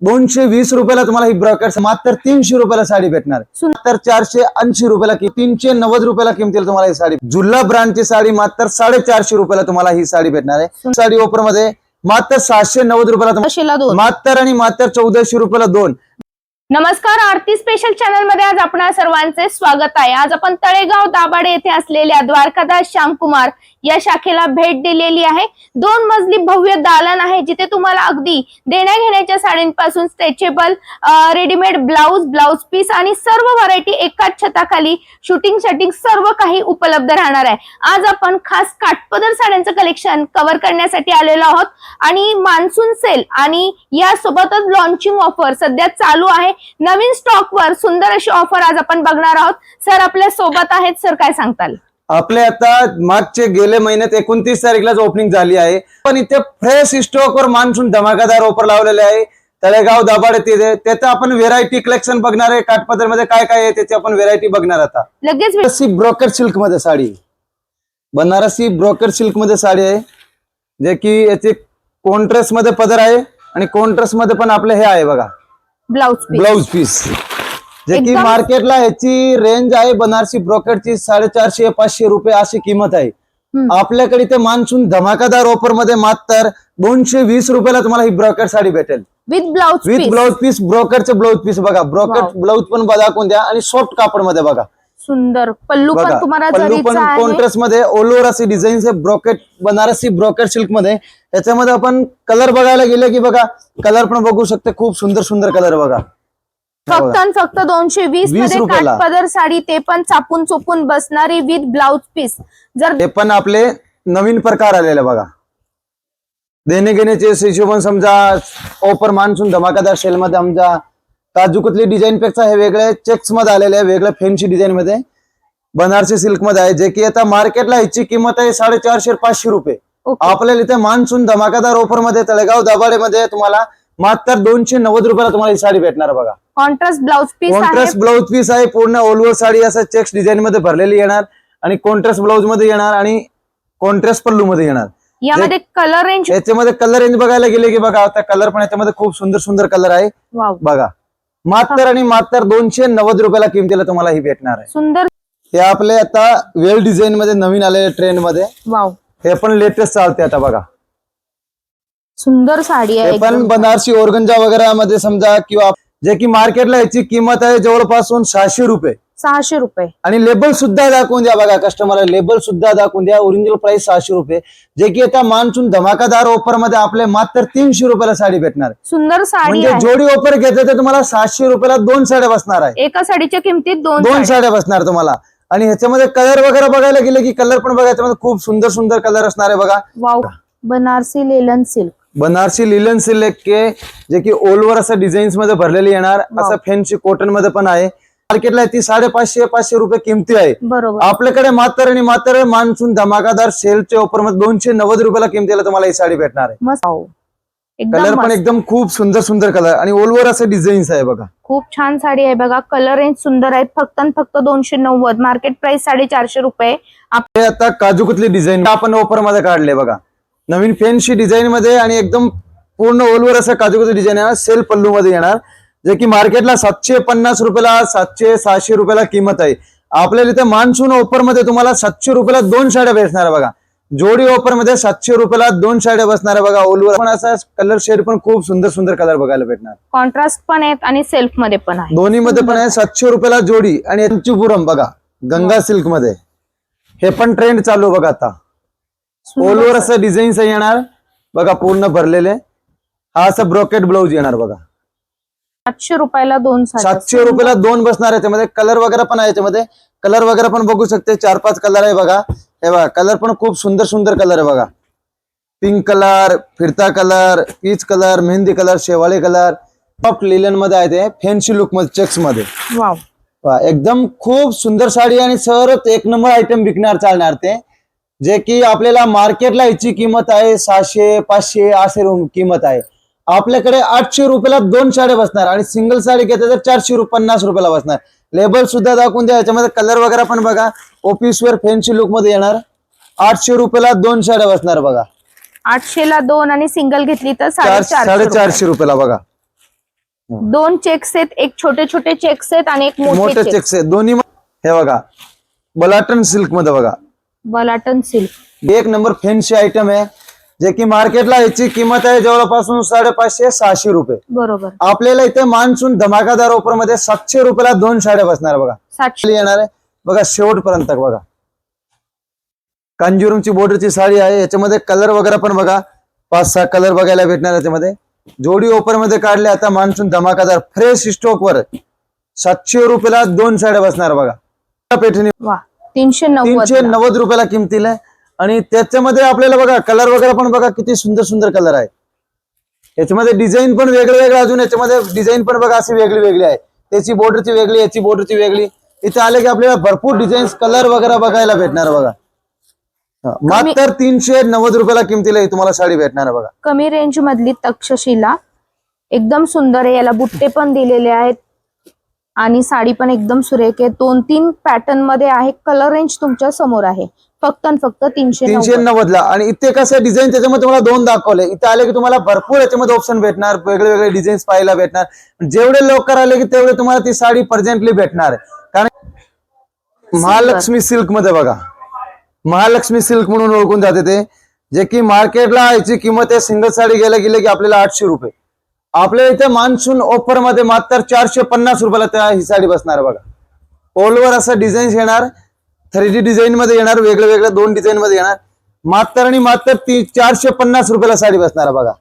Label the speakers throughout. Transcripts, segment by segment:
Speaker 1: दोनशे वीस रुपयाला तुम्हाला ही ब्रॉकेट मात्र तीनशे रुपयाला साडी भेटणार. मात्र चारशे ऐंशी रुपयाला कि- तीनशे नव्वद रुपयाला किमतीला तुम्हाला ही साडी जुल्ला ब्रँडची साडी मात्र साडेचारशे रुपयाला तुम्हाला ही साडी भेटणार आहे. साडी ऑफरमध्ये मात्र सहाशे नव्वद रुपयाला मात्र आणि मात्र चौदाशे रुपयाला दोन.
Speaker 2: नमस्कार आरती स्पेशल चॅनलमध्ये आज आपण सर्वांचे स्वागत आहे. आज आपण तळेगाव दाभाडे येथे असलेल्या द्वारकादास श्यामकुमार या शाखेला भेट दिलेली आहे. दोन मजली भव्य दालन आहे जिथे तुम्हाला अगदी देण्या घेण्याच्या साडींपासून stretchable readymade blouse blouse piece आणि सर्व व्हरायटी एकाच छताखाली शूटिंग शटिंग सर्व काही उपलब्ध राहणार आहे. आज आपण खास काटपदर साड्यांचं कलेक्शन कव्हर करण्यासाठी आलेलो आहोत. आणि मान्सून सेल आणि यासोबतच लॉन्चिंग ऑफर सध्या चालू आहे. नवीन स्टॉक वर सुंदर अशी ऑफर आज आपण बघणार आहोत. सर आपल्यासोबत आहेत. सर काय सांगताल?
Speaker 1: आपले आता मागचे गेले महिन्यात एकोणतीस तारीखलाच ओपनिंग झाली आहे पण इथे फ्रेश स्टॉक वर मान्सून धमाकादार ऑफर लावलेले आहे. तळेगाव दाभाडे तिथे त्याचं आपण व्हेरायटी कलेक्शन बघणार आहे. काठपदरमध्ये काय काय आहे त्याची आपण व्हेरायटी बघणार आता.
Speaker 2: लगेच
Speaker 1: ब्रोकर सिल्कमध्ये साडी. बनारसी ब्रोकर सिल्कमध्ये साडी आहे जे की याचे कॉन्ट्रेस्टमध्ये पदर आहे आणि कॉन्ट्रेस्टमध्ये पण आपले हे आहे बघा.
Speaker 2: Blouse piece.
Speaker 1: Blouse piece. जे की मार्केटला ह्याची रेंज आहे बनारसी ब्रोकेटची साडेचारशे पाचशे रुपये अशी किंमत आहे. आपल्याकडे इथे मान्सून धमाकादार ऑफरमध्ये मात्र दोनशे वीस रुपयाला तुम्हाला ही ब्रोकेट साडी भेटेल.
Speaker 2: With blouse
Speaker 1: with blouse piece ब्रोकरचे blouse piece बघा. ब्रोकेट. ब्लाउज पण दाखवून द्या आणि सॉफ्ट कापडमध्ये बघा.
Speaker 2: सुंदर. पल्लू पण
Speaker 1: बघा
Speaker 2: तुम्हाला
Speaker 1: पल्लू पण
Speaker 2: जरीचा आहे.
Speaker 1: कॉन्ट्रास्टमध्ये ओव्हर असे डिझाईन आहे ब्रोकेट बनारसी ब्रोकेट सिल्कमध्ये याच्यामध्ये आपण कलर बघायला गेले की बघा कलर पण बघू शकते खूप सुंदर सुंदर कलर बघा. हे
Speaker 2: फक्त
Speaker 1: बघा.
Speaker 2: आणि फक्त दोनशे वीस
Speaker 1: 20
Speaker 2: मध्ये
Speaker 1: रुपयाला.
Speaker 2: काठपदर साडी ते पण चापून चोपून बसणारी विथ ब्लाऊज पीस जर
Speaker 1: हे पण आपले नवीन प्रकार आलेले बघा. देणे घेण्याचे हिशोबन समजा ऑफर मान्सून धमाकादार सेल मध्ये आमच्या काजू कुतली डिझाईन पेक्षा हे वेगळे चेक्समध्ये आलेले आहे वेगळ्या फॅन्सी डिझाईन मध्ये. बनारसी सिल्कमध्ये आहे जे की आता मार्केटला ह्याची किंमत आहे साडेचारशे पाचशे रुपये. आपल्याला इथे मान्सून धमाकादार ऑफरमध्ये तळेगाव दाभाडे मध्ये तुम्हाला मात्र दोनशे नव्वद रुपयाला तुम्हाला ही साडी भेटणार बघा.
Speaker 2: कॉन्ट्रास्ट ब्लाऊज पीस आहे.
Speaker 1: कॉन्ट्रास्ट ब्लाउज पीस आहे पूर्ण ऑल ओव्हर साडी असं चेक्स डिझाईन मध्ये भरलेली येणार आणि कॉन्ट्रास्ट ब्लाउजमध्ये येणार आणि कॉन्ट्रास्ट पल्लू मध्ये येणार.
Speaker 2: यामध्ये कलर रेंज
Speaker 1: याच्यामध्ये कलर रेंज बघायला गेले की बघा आता कलर पण याच्यामध्ये खूप सुंदर सुंदर कलर आहे. बघा. मात्र आणि मात्र दोनशे नव्वद रुपयाला किमतीला तुम्हाला ही भेटणार आहे.
Speaker 2: सुंदर.
Speaker 1: हे आपले आता वेल डिझाईन मध्ये नवीन आलेले ट्रेंडमध्ये.
Speaker 2: वाव.
Speaker 1: हे पण लेटेस्ट चालते आता बघा.
Speaker 2: सुंदर साडी आहे
Speaker 1: हे पण
Speaker 2: एकदम.
Speaker 1: बनारसी ओरगंजा वगैरे मध्ये समजा किंवा जे की मार्केटला याची किंमत आहे जवळपासून सहाशे रुपये.
Speaker 2: सहाशे रुपये.
Speaker 1: आणि लेबल सुद्धा दाखवून द्या बघा कस्टमरला लेबल सुद्धा दाखवून द्या. ओरिजिनल प्राइस सहाशे रुपये. जे की आता मान्सून धमाकादार ऑफरमध्ये आपले मात्र तीनशे रुपयाला साडी भेटणार.
Speaker 2: सुंदर साडी
Speaker 1: म्हणजे जोडी ऑफर घेते तर तुम्हाला सातशे रुपयाला दोन साड्या बसणार आहे.
Speaker 2: एका साडीच्या किमतीत दोन
Speaker 1: दोन
Speaker 2: साड्या.
Speaker 1: बसणार तुम्हाला. आणि ह्याच्यामध्ये कलर वगैरे बघायला गेले की कलर पण बघा याच्यामध्ये खूप सुंदर सुंदर कलर असणार आहे बघा.
Speaker 2: Wow. Banarasi linen silk.
Speaker 1: Banarasi linen silk के जे की ऑल ओव्हर असं डिझाईन्समध्ये भरलेली येणार. असं फॅन्सी कॉटनमध्ये पण आहे. मार्केटला ती साडेपाचशे पाचशे रुपये किमती आहे.
Speaker 2: बरोबर.
Speaker 1: आपल्याकडे मात्र आणि मात्र मान्सून धमाकादार सेलच्या ऑफरमध्ये दोनशे नव्वद रुपयाला किमतीला तुम्हाला ही साडी भेटणार आहे.
Speaker 2: मस्त. वाव.
Speaker 1: कलर पण
Speaker 2: मस्त.
Speaker 1: एकदम खूप सुंदर सुंदर कलर आणि ऑल ओव्हर असं डिझाईन्स आहे बघा.
Speaker 2: खूप छान साडी आहे बघा. कलर रेंज सुंदर आहेत. फक्त आणि फक्त दोनशे नव्वद. मार्केट प्राइस साडेचारशे रुपये. आप-
Speaker 1: हे आता काजू कुतली डिझाईन आपण ऑफरमध्ये काढले बघा. नवीन फॅन्सी डिझाईन मध्ये आणि एकदम पूर्ण ऑल ओव्हर असं काजू कुतली डिझाईन येणार सेल पल्लू मध्ये येणार. जे की मार्केटला सातशे पन्नास रुपयाला सातशे सहाशे रुपयाला किंमत आहे. आपल्याला इथे मान्सून ऑफरमध्ये तुम्हाला सातशे रुपयाला दोन साड्या भेटणार आहे बघा. जोडी ऑफरमध्ये सातशे रुपयाला दोन साड्या बसणार आहे बघा. ऑल ओव्हर पण असा कलर शेड पण खूप सुंदर सुंदर कलर बघायला भेटणार.
Speaker 2: कॉन्ट्रास्ट पण आहेत आणि सेल्फमध्ये पण आहे.
Speaker 1: दोन्ही मध्ये पण आहे सातशे रुपयाला जोडी आणि यांचीपुरम बघा गंगा सिल्कमध्ये. हे पण ट्रेंड चालू बघा आता. ऑल ओव्हर असं डिझाईन्स येणार. बघा पूर्ण भरलेले. हा असं ब्रोकेट ब्लाऊज येणार बघा.
Speaker 2: सातशे रुपयाला दोन
Speaker 1: सातशे रुपयाला दोन बसणार आहे त्यामध्ये. कलर वगैरे पण आहे त्यामध्ये. कलर वगैरे पण बघू शकते. चार पाच कलर आहे बघा. हे बघा कलर पण खूप सुंदर सुंदर कलर आहे बघा. पिंक कलर फिरता colour peach colour mehndi colour शेवाळी कलर सॉफ्ट लिलनमध्ये आहे ते. फॅन्सी
Speaker 2: लुकमध्ये
Speaker 1: चेक्समध्ये. एकदम खूप सुंदर साडी आणि सर एक नंबर आयटम विकणार चालणार ते. जे की आपल्याला मार्केटला याची किंमत आहे सहाशे पाचशे असे किंमत आहे. आपल्याकडे आठशे रुपयाला दोन साड्या बसणार आणि सिंगल साडी घेतली तर चारशे रुपये पन्नास रुपयाला बसणार. लेबल सुद्धा दाखवून द्या याच्यामध्ये कलर वगैरे पण बघा. ऑफिस वेअर फॅन्सी लुकमध्ये येणार. आठशे रुपयाला दोन साड्या बसणार बघा.
Speaker 2: आठशे ला दोन आणि सिंगल घेतली तर
Speaker 1: चार
Speaker 2: साडेचारशे रुपये.
Speaker 1: साडेचारशे रुपयाला बघा.
Speaker 2: दोन चेक्स आहेत एक छोटे छोटे चेक्स आहेत आणि एक मोठे
Speaker 1: मोठे
Speaker 2: चेक
Speaker 1: चेक्स आहे दोन्ही हे बघा. बलाटन सिल्कमध्ये बघा.
Speaker 2: बलाटन सिल्क
Speaker 1: एक नंबर फॅन्सी आयटम आहे. जे की मार्केटला याची किंमत आहे जवळपासून साडेपाचशे सहाशे रुपये.
Speaker 2: बरोबर.
Speaker 1: आपल्याला इथे मान्सून धमाकादार ऑफरमध्ये सातशे रुपयाला दोन साड्या बसणार बघा.
Speaker 2: सातशे.
Speaker 1: येणार आहे. बघा शेवटपर्यंत बघा. कांजीवरमची बॉर्डरची साडी आहे. याच्यामध्ये कलर वगैरे पण बघा. पाच सहा कलर बघायला भेटणार याच्यामध्ये. जोडी ऑफरमध्ये काढले आता मान्सून धमाकादार. फ्रेश स्टॉक वर सातशे रुपयाला दोन साड्या बसणार बघा. पेठणी
Speaker 2: तीनशे नव्वद.
Speaker 1: तीनशे नव्वद रुपयाला किमतीला आहे. आणि त्याच्यामध्ये आपल्याला बघा कलर वगैरे पण बघा किती सुंदर सुंदर कलर आहे. याच्यामध्ये डिझाईन पण वेगळे वेगळे अजून याच्यामध्ये डिझाईन पण बघा अशी वेगळी वेगळी आहे. त्याची बॉर्डरची वेगळी याची बॉर्डरची वेगळी. इथे आले की आपल्याला भरपूर डिझाईन कलर वगैरे बघायला भेटणार बघा. मात्र तीनशे नव्वद रुपयाला किमतीला ही तुम्हाला साडी भेटणार बघा.
Speaker 2: कमी रेंज मधली तक्षशिला. एकदम सुंदर आहे याला बुट्टे पण दिलेले आहेत. आणि साडी पण एकदम सुरेख आहे. दोन तीन पॅटर्नमध्ये आहे कलर रेंज तुमच्यासमोर आहे. फक्त आणि फक्त तीनशे
Speaker 1: तीनशे
Speaker 2: नव्वद.
Speaker 1: ला आणि इथे कसं डिझाईन त्याच्यामध्ये तुम्हाला दोन दाखवले. इथे आले की तुम्हाला भरपूर याच्यामध्ये ऑप्शन भेटणार वेगळे वेगळे डिझाईन्स पाहायला भेटणार. जेवढे लवकर आले की तेवढे तुम्हाला ती साडी प्रेझेंटली भेटणार. कारण महालक्ष्मी सिल्कमध्ये बघा. महालक्ष्मी सिल्क म्हणून ओळखून जाते ते. जे की मार्केटला याची किंमत आहे सिंगल साडी गेल्या गेले की आपल्याला आठशे रुपये. आपल्या इथे मान्सून ऑफरमध्ये मात्र चारशे पन्नास रुपयाला त्या ही साडी बसणार बघा. ऑलवर असं डिझाईन येणार. थ्री डी डिझाईन मध्ये येणार वेगळ्या वेगळ्या दोन डिझाईन मध्ये येणार. मात्र आणि मात्र ती चारशे पन्नास रुपयाला साडी बसणार बघा.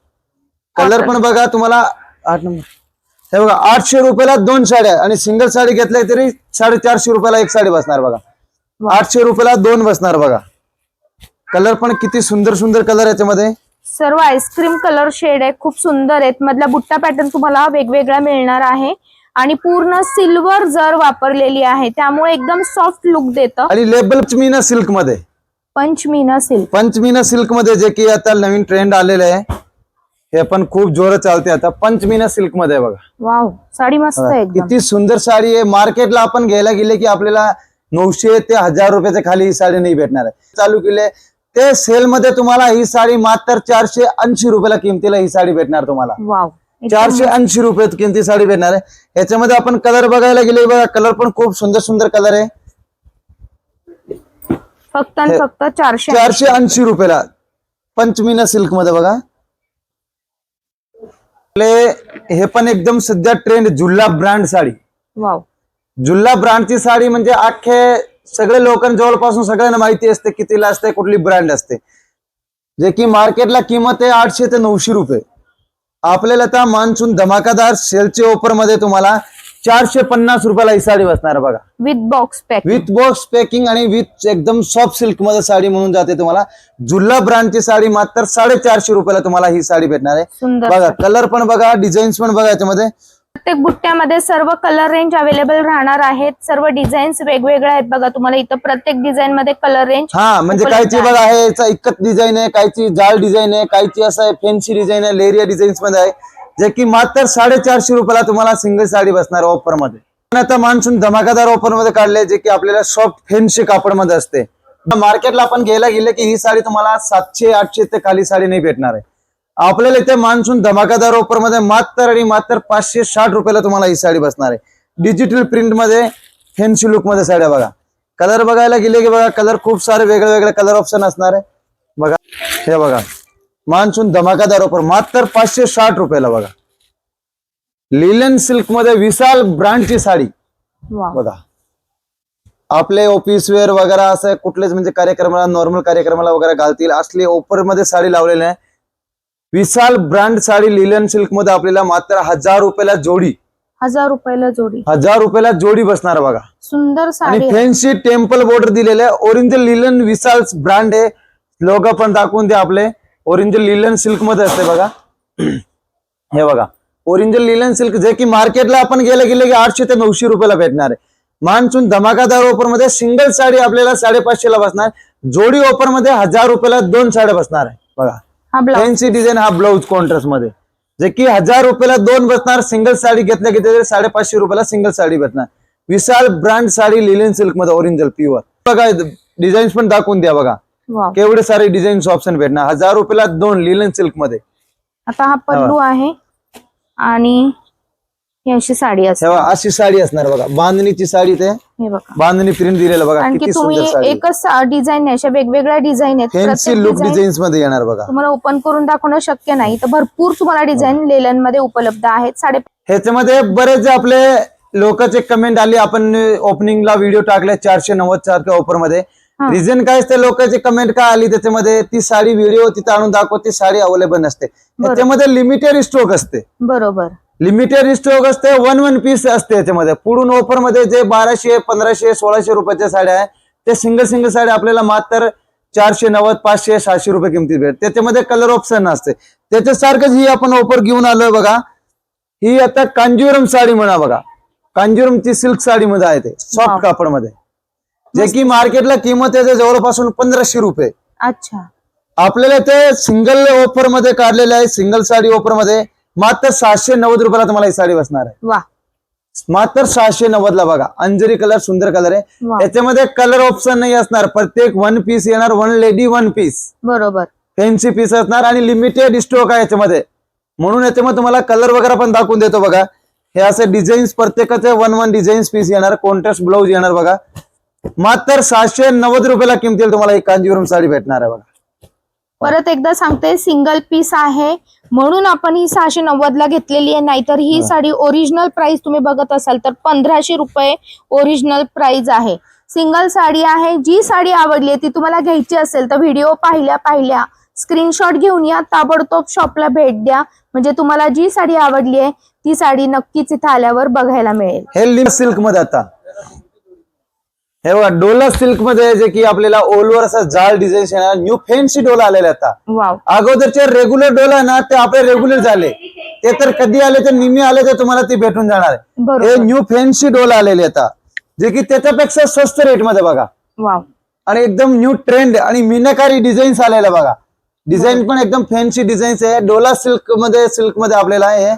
Speaker 1: कलर पण बघा तुम्हाला आठ नंबर. हे बघा आठशे रुपयाला दोन साड्या आणि सिंगल साडी घेतल्या तरी साडेचारशे रुपयाला एक साडी बसणार बघा. आठशे रुपयाला दोन बसणार बघा. कलर पण किती सुंदर सुंदर कलर याच्यामध्ये
Speaker 2: सर्व आईस्क्रीम कलर शेड आहे खूप सुंदर आहेत. मधला बुट्टा पॅटर्न तुम्हाला वेगवेगळा मिळणार आहे. आणि पूर्ण सिल्वर जर वापरलेली आहे त्यामुळे एकदम सॉफ्ट लुक देतं.
Speaker 1: आणि लेबल पंचमीना सिल्कमध्ये.
Speaker 2: पंचमीना सिल्क
Speaker 1: पंचमीना सिल्कमध्ये जे की आता नवीन ट्रेंड आलेलं आहे हे पण खूप जोरात चालते आता. पंचमीना सिल्कमध्ये बघा.
Speaker 2: वाव साडी मस्त आहे एकदम.
Speaker 1: किती सुंदर साडी आहे. मार्केटला आपण घ्यायला गेले की आपल्याला नऊशे ते हजार रुपयाच्या खाली ही साडी नाही भेटणार आहे. चालू केले. ते सेल मध्ये तुम्हाला ही साडी मात्र चारशे ऐंशी रुपयाला किमतीला ही साडी भेटणार तुम्हाला.
Speaker 2: वाव.
Speaker 1: चारशे ऐंशी रुपये किमती साडी भेटणार आहे. याच्यामध्ये आपण कलर बघायला गेले बघा कलर पण खूप सुंदर सुंदर कलर आहे.
Speaker 2: फक्त आणि फक्त चारशे
Speaker 1: चारशे ऐंशी रुपयाला पंचमीना सिल्कमध्ये बघा. आपले हे पण एकदम सध्या ट्रेंड जुल्ला ब्रँड साडी.
Speaker 2: वाव.
Speaker 1: जुल्ला ब्रँडची साडी म्हणजे अख्खे सगळे लोकांना जवळपासून सगळ्यांना माहिती असते कितीला असते कुठली ब्रँड असते. जे की मार्केटला किंमत आहे आठशे ते नऊशे रुपये. आपल्याला आता मान्सून धमाकादार सेलचे ऑफरमध्ये तुम्हाला चारशे पन्नास रुपयाला ही साडी बसणार बघा.
Speaker 2: With box pack
Speaker 1: with box packing आणि विथ एकदम सॉफ्ट सिल्कमध्ये साडी म्हणून जाते तुम्हाला. जुल्ला ब्रँडची साडी मात्र साडेचारशे रुपयाला तुम्हाला ही साडी भेटणार आहे. बघा कलर पण बघा डिझाईन्स पण बघा याच्यामध्ये.
Speaker 2: प्रत्येक बुट्ट्यामध्ये सर्व कलर रेंज अवेलेबल राहणार आहेत. सर्व डिझाईन्स वेगवेगळे आहेत बघा तुम्हाला इथं प्रत्येक डिझाईन मध्ये कलर रेंज
Speaker 1: हा म्हणजे कायची. बघा आहे याचा इकत डिझाईन आहे कायची जाळ डिझाईन आहे कायची असं आहे फॅन्सी डिझाईन आहे लेरिया डिझाईन्समध्ये आहे जे की मात्र साडेचारशे रुपयाला तुम्हाला सिंगल साडी बसणार ऑफरमध्ये पण आता मान्सून धमाकादार ऑफरमध्ये काढले जे की आपल्याला सॉफ्ट फॅन्सी कापडमध्ये असते मार्केटला आपण घ्यायला गेले की ही साडी तुम्हाला सातशे आठशे ते खाली साडी नाही भेटणार आहे. आपल्याला इथे मान्सून धमाकादार ऑफरमध्ये मात्र आणि मात्र पाचशे साठ रुपयाला तुम्हाला ही साडी बसणार आहे. डिजिटल प्रिंटमध्ये फॅन्सी लुकमध्ये साड्या बघा. कलर बघायला गेले की बघा कलर खूप सारे वेगळे वेगळे कलर ऑप्शन असणार आहे. बघा हे बघा. मान्सून धमाकादार ऑफर मात्र पाचशे साठ रुपयाला बघा. लिलन सिल्कमध्ये विशाल ब्रँडची साडी. बघा. आपले ऑफिस वेअर वगैरे असं कुठलेच म्हणजे कार्यक्रमाला नॉर्मल कार्यक्रमाला वगैरे घालतील असले ऑफरमध्ये साडी लावलेली आहे. विशाल ब्रँड साडी लिलन सिल्कमध्ये आपल्याला मात्र हजार रुपयाला जोडी.
Speaker 2: हजार रुपयाला जोडी.
Speaker 1: हजार रुपयाला जोडी बसणार बघा.
Speaker 2: सुंदर साडी
Speaker 1: आणि. फॅन्सी टेम्पल बॉर्डर दिलेले ओरिजिनल लिलन विशाल ब्रँड आहे. लोक पण दाखवून द्या आपले. ओरिजिनल लिलन सिल्कमध्ये असते बघा. हे बघा. ओरिजिनल लिलन सिल्क जे की मार्केटला आपण गेले गेले की आठशे ते नऊशे रुपयाला भेटणार आहे. मान्सून धमाकादार ऑफरमध्ये सिंगल साडी आपल्याला साडेपाचशे ला बसणार. जोडी ऑफरमध्ये हजार रुपयाला दोन साड्या बसणार आहे. बघा. फॅन्सी डिझाईन हा ब्लाऊज कॉन्ट्रास्टमध्ये. जे की हजार रुपयाला दोन बसणार सिंगल साडी घेतल्या घेतल्या साडेपाचशे रुपयाला सिंगल साडी भेटणार. विशाल ब्रँड साडी लिलन सिल्कमध्ये ओरिजिनल प्युअर बघा डिझाईन्स पण दाखवून द्या बघा. केवढे सारे डिझाईन्स ऑप्शन भेटणार. हजार रुपयाला दोन लिलन सिल्कमध्ये.
Speaker 2: आता हा पल्लू आहे. आणि ही अशी साडी असते.
Speaker 1: तेव्हा अशी साडी असणार बघा. बांधणीची साडी ते.
Speaker 2: हे बघा.
Speaker 1: बांधणी प्रिंट दिलेलं बघा.
Speaker 2: कारण की
Speaker 1: किती
Speaker 2: तुम्ही
Speaker 1: साडी.
Speaker 2: एकच डिझाइन अशा वेगवेगळ्या डिझाईन आहेत.
Speaker 1: फॅन्सी
Speaker 2: प्रत्येक
Speaker 1: लुक
Speaker 2: डिझाईन
Speaker 1: डिझाईन्समध्ये येणार बघा.
Speaker 2: तुम्हाला ओपन करून दाखवणं शक्य नाही. तर भरपूर तुम्हाला डिझाईन लेल्यांमध्ये उपलब्ध आहेत. साडे
Speaker 1: ह्याच्यामध्ये बरेच आपले लोकांचे कमेंट आली. आपण ओपनिंगला व्हिडिओ टाकले चारशे नव्वद सारख्या ऑफरमध्ये.
Speaker 2: हा.
Speaker 1: रिझन काय असते? लोकांची कमेंट काय आली त्याच्यामध्ये? ती साडी व्हिडिओ तिथं आणून दाखव ती साडी अवेलेबल नसते. त्याच्यामध्ये लिमिटेड स्टॉक असते.
Speaker 2: बरोबर.
Speaker 1: लिमिटेड स्टॉक असते वन वन पीस असते याच्यामध्ये. पुढून ऑफरमध्ये जे बाराशे पंधराशे सोळाशे रुपयाच्या साड्या आहे ते सिंगल सिंगल साड्या आपल्याला मात्र चारशे नव्वद पाचशे सहाशे रुपये किमती भेट त्याच्यामध्ये कलर ऑप्शन असते. त्याच्यासारखंच ही आपण ऑफर घेऊन आलोय बघा. ही आता कांजीवरम साडी म्हणा बघा. कांजीवरमची सिल्क साडी मध्ये आहे ते. सॉफ्ट कापडमध्ये. जे की मार्केटला किंमत आहे ते जवळपासून पंधराशे रुपये.
Speaker 2: अच्छा.
Speaker 1: आपल्याला ते सिंगल ऑफरमध्ये काढलेले आहे सिंगल साडी ऑफरमध्ये. मात्र सहाशे नव्वद रुपयाला तुम्हाला ही साडी बसणार आहे.
Speaker 2: वा.
Speaker 1: मात्र सहाशे नव्वद ला बघा अंजरी कलर सुंदर कलर आहे.
Speaker 2: वा.
Speaker 1: याच्यामध्ये कलर ऑप्शन नाही असणार प्रत्येक वन पीस येणार वन लेडी वन पीस
Speaker 2: बरोबर.
Speaker 1: फॅन्सी पीस असणार आणि लिमिटेड स्टॉक आहे याच्यामध्ये. म्हणून याच्यामध्ये तुम्हाला कलर वगैरे पण दाखवून देतो बघा. हे असे डिझाईन्स प्रत्येकाचे वन वन डिझाईन्स पीस येणार कॉन्ट्रास्ट ब्लाऊज येणार बघा. मात्र सहाशे नव्वद रुपयाला किमतीला तुम्हाला ही कांजीवरम साडी भेटणार आहे बघा.
Speaker 2: परत एकदा सांगते सिंगल पीस आहे. म्हणून आपण ही सहाशे नव्वद ला घेतलेली आहे नाहीतर ही साडी ओरिजिनल प्राइस तुम्ही बघत असाल तर पंधराशे रुपये ओरिजिनल प्राइस आहे. सिंगल साडी आहे जी साडी आवडली आहे ती तुम्हाला घ्यायची असेल तर व्हिडिओ पाहिल्या पाहिल्या. स्क्रीनशॉट घेऊन या ताबडतोब शॉपला भेट द्या. म्हणजे तुम्हाला जी साडी आवडली आहे ती साडी नक्कीच इथं आल्यावर बघायला मिळेल.
Speaker 1: हे लिम सिल्कमध्ये आता. हे बघा डोला सिल्कमध्ये जे की आपल्याला ओलवर असं जाळ डिझाईन येणार न्यू फॅन्सी डोला आलेले आता. अगोदरचे रेग्युलर डोला ना ते आपले रेग्युलर झाले. ते तर कधी आले तर निमी आले तर तुम्हाला ती भेटून जाणार. हे न्यू फॅन्सी डोला आलेले आता. जे की त्याच्यापेक्षा स्वस्त रेटमध्ये बघा. आणि एकदम न्यू ट्रेंड आणि मीनाकारी डिझाईन्स आलेल्या बघा. डिझाईन पण एकदम फॅन्सी डिझाईन्स आहे. डोला सिल्कमध्ये सिल्कमध्ये आपल्याला आहे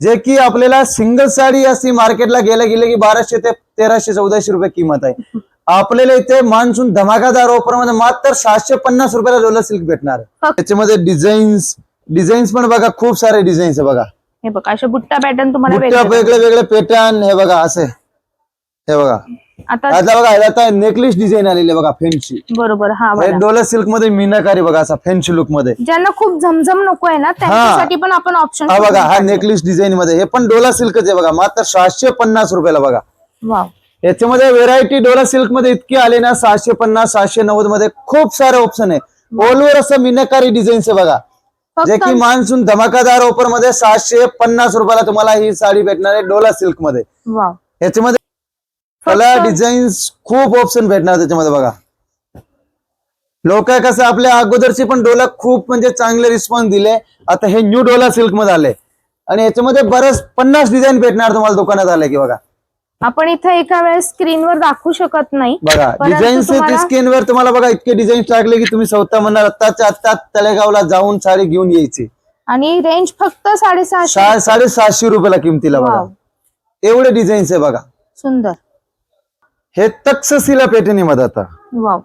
Speaker 1: जे की आपल्याला सिंगल साडी अशी मार्केटला गेल्या गेले की बाराशे ते तेराशे चौदाशे रुपये किंमत आहे. आपल्याला इथे मान्सून धमाकादार ऑफरमध्ये मात्र सातशे पन्नास रुपयाला डोला सिल्क भेटणार आहे. त्याच्यामध्ये डिझाईन्स डिझाईन्स पण बघा खूप सारे डिझाईन्स आहे बघा.
Speaker 2: हे बघा अशा बुट्टा पॅटर्न तुम्हाला
Speaker 1: बुट्ट्या
Speaker 2: वेगळे
Speaker 1: वेगळे वेगळे पॅटर्न हे बघा असे. हे बघा.
Speaker 2: आता
Speaker 1: आता बघा आता नेकलेस डिझाईन आलेली आहे बघा फॅन्सी
Speaker 2: बरोबर हा वाला.
Speaker 1: डोला सिल्कमध्ये मीनाकारी बघा असा फॅन्सी लुकमध्ये.
Speaker 2: ज्यांना खूप झमझम नको आहे ना त्यांच्यासाठी पण आपण ऑप्शन
Speaker 1: हा बघा हा नेकलेस डिझाईन मध्ये. हे पण डोला सिल्कच आहे बघा मात्र सहाशे पन्नास रुपयाला बघा.
Speaker 2: वाव.
Speaker 1: याच्यामध्ये व्हेरायटी डोला सिल्कमध्ये इतकी आले ना सहाशे पन्नास सहाशे नव्वदमध्ये खूप सारे ऑप्शन आहे. ऑलवर असं मीनाकारी डिझाईन्स आहे बघा. जे
Speaker 2: फक्त
Speaker 1: की मान्सून धमाकादार ऑफरमध्ये सहाशे पन्नास रुपयाला तुम्हाला ही साडी भेटणार आहे डोला सिल्कमध्ये.
Speaker 2: वाव.
Speaker 1: याच्यामध्ये कलर डिझाईन्स खूप ऑप्शन भेटणार त्याच्यामध्ये बघा. लोक कसं आपल्या अगोदरची पण डोला खूप म्हणजे चांगले रिस्पॉन्स दिले. आता हे न्यू डोला सिल्कमध्ये आले. आणि याच्यामध्ये बरेच पन्नास डिझाईन भेटणार तुम्हाला दुकानात आले की बघा.
Speaker 2: आपण इथं एका वेळेस स्क्रीनवर दाखवू शकत नाही.
Speaker 1: बघा
Speaker 2: तुम्हाला-
Speaker 1: स्क्रीनवर तुम्हाला बघा इतके डिझाईन टाकले की तुम्ही स्वतः म्हणणार आत्ताच्या आत्ता तळेगावला जाऊन साडी घेऊन यायची.
Speaker 2: आणि रेंज फक्त साडेसहाशे.
Speaker 1: सा- साडेसहाशे रुपयाला किमतीला बघा. एवढे डिझाईन्स आहे बघा.
Speaker 2: सुंदर.
Speaker 1: हे तक्षशिला पेटणी मध्ये आता.
Speaker 2: वाव.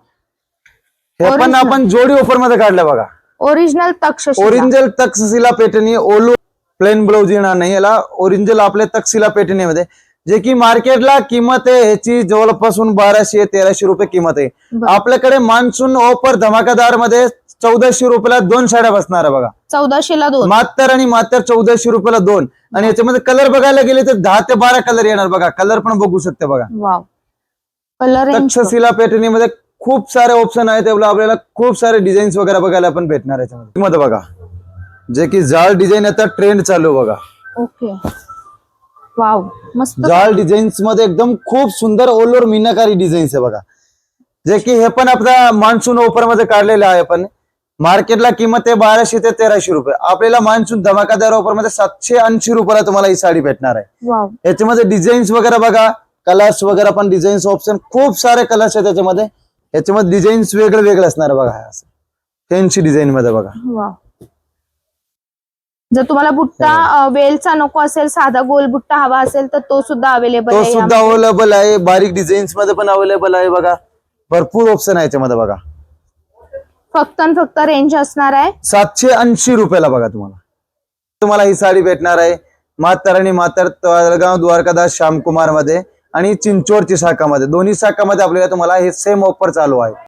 Speaker 1: हे पण
Speaker 2: Original.
Speaker 1: आपण जोडी ऑफरमध्ये काढलं बघा.
Speaker 2: ओरिजिनल तक्षशिला.
Speaker 1: ओरिजिनल तक्षशिला पेटणी ओलू प्लेन ब्लाऊज येणार नाही. याला ओरिजिनल आपल्या तक्षशिला पेटणीमध्ये जे की मार्केटला किंमत आहे ह्याची जवळपासून बाराशे तेराशे रुपये किंमत आहे.
Speaker 2: बरं.
Speaker 1: आपल्याकडे मान्सून ऑफर धमाकादारमध्ये चौदाशे रुपयाला दोन साड्या बसणार आहे बघा.
Speaker 2: चौदाशेला दोन.
Speaker 1: मात्र आणि मात्र चौदाशे रुपयाला दोन. आणि याच्यामध्ये कलर बघायला गेले तर दहा ते बारा कलर येणार बघा. कलर पण बघू शकते बघा.
Speaker 2: वाव.
Speaker 1: तक्षशिला पेटणीमध्ये खूप सारे ऑप्शन आहेत. त्यामुळे आपल्याला खूप सारे डिझाईन्स वगैरे बघायला पण भेटणार आहे याच्यामध्ये मध्ये बघा. जे की जाळ डिझाईन आता ट्रेंड चालू बघा.
Speaker 2: ओके वाव मस्त.
Speaker 1: जाळ डिझाईन्समध्ये एकदम खूप सुंदर ओलोर मीनाकारी डिझाईन्स आहे बघा. जे की हे पण आपला मान्सून ऑफरमध्ये काढलेलं आहे पण मार्केटला किंमत आहे बाराशे ते तेराशे रुपये. आपल्याला मान्सून धमाकादार ऑफरमध्ये सातशे ऐंशी रुपयाला तुम्हाला ही साडी भेटणार आहे. याच्यामध्ये डिझाईन्स वगैरे बघा. कलर्स वगैरे पण डिझाईन्स ऑप्शन खूप सारे कलर्स आहेत त्याच्यामध्ये याच्यामध्ये डिझाईन्स वेगळे वेगळे असणार बघा. असं फॅन्सी डिझाईन मध्ये बघा.
Speaker 2: जर तुम्हाला बुट्टा वेलचा नको असेल साधा गोल बुट्टा हवा असेल तर तो सुद्धा अवेलेबल
Speaker 1: तो
Speaker 2: आहे
Speaker 1: सुद्धा अवेलेबल आहे. बारीक डिझाईन्समध्ये पण अवेलेबल आहे बघा. भरपूर ऑप्शन आहे याच्यामध्ये बघा.
Speaker 2: फक्त आणि फक्त रेंज असणार आहे.
Speaker 1: सातशे ऐंशी रुपयाला बघा तुम्हाला. तुम्हाला ही साडी भेटणार आहे. मातर आणि मातर तळगाव द्वारकादास श्यामकुमारमध्ये आणि चिंचोडची शाखामध्ये. दोन्ही शाखामध्ये आपल्याला तुम्हाला हे सेम ऑफर चालू आहे.